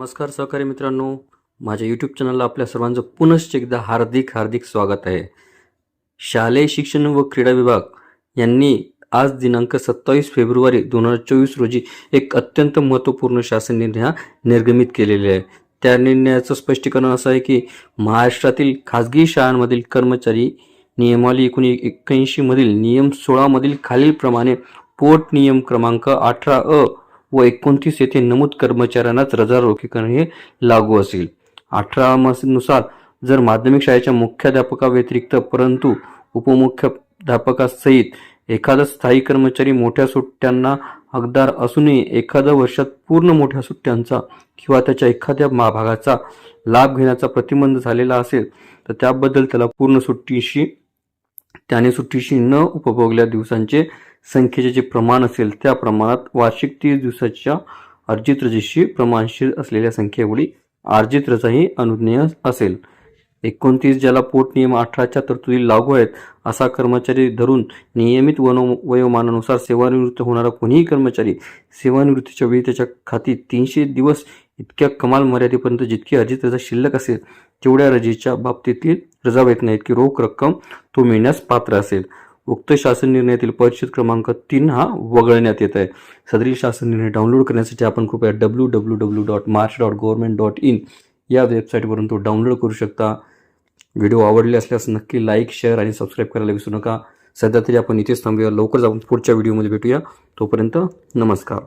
नमस्कार सहकारी मित्रांनो माझ्या यूट्यूब चॅनलला आपल्या सर्वांचं पुनश्च एकदा हार्दिक हार्दिक स्वागत आहे. शालेय शिक्षण व क्रीडा विभाग यांनी आज दिनांक सत्तावीस फेब्रुवारी दोन हजार चोवीस रोजी एक अत्यंत महत्त्वपूर्ण शासन निर्णय हा निर्गमित केलेले आहे. त्या निर्णयाचं स्पष्टीकरण असं आहे की महाराष्ट्रातील खाजगी शाळांमधील कर्मचारी नियमावली एकोणी एक्क्याऐंशीमधील नियम सोळामधील खालीलप्रमाणे पोट नियम क्रमांक अठरा अ व एकोणतीस येथे नमूद कर्मचाऱ्यांनाच रजा रोखीकरण हे लागू असेल. अठरा नुसार जर माध्यमिक शाळेच्या मुख्याध्यापकाव्यतिरिक्त परंतु उपमुख्याध्यापकासहित एखादा स्थायी कर्मचारी मोठ्या सुट्ट्यांना हकदार असूनही एखाद्या वर्षात पूर्ण मोठ्या सुट्ट्यांचा किंवा त्याच्या एखाद्या महाभागाचा लाभ घेण्याचा प्रतिबंध झालेला असेल तर त्याबद्दल त्याला पूर्ण सुट्टीशी त्याने सुट्टीशी न उपभोगल्या दिवसांचे संख्येचे जे प्रमाण असेल त्या प्रमाणात वार्षिक तीस दिवसाच्या अर्जित रजेशी प्रमाणशीर असलेल्या संख्येएवढी अर्जित रजाही अनुज्ञेय असेल. एकोणतीस ज्याला पोट नियम अठराच्या तरतुदी लागू आहेत असा कर्मचारी धरून नियमित वनो वयोमानानुसार सेवानिवृत्त होणारा कोणीही कर्मचारी सेवानिवृत्तीच्या वेळी त्याच्या खाती तीनशे दिवस इतक्या कमाल मर्यादेपर्यंत जितकी अर्जित रजा शिल्लक असेल तेवढ्या रजेच्या बाबतीतील रजा वेतना इतकी रोख रक्कम तो मिळण्यास पात्र असेल. उक्त शासन निर्णयातील परिच्छेद क्रमांक तीन हा वगळण्यात येत आहे. सदरील शासन निर्णय डाउनलोड करण्यासाठी आपण कृपया W W W dot march dot government dot in या वेबसाईटवरून तो डाउनलोड करू शकता. व्हिडिओ आवडले असल्यास नक्की लाईक शेअर आणि सबस्क्राईब करायला विसरू नका. सध्या तरी आपण इथेच थांबूया. लवकरच आपण पुढच्या व्हिडिओमध्ये भेटूया. तोपर्यंत नमस्कार.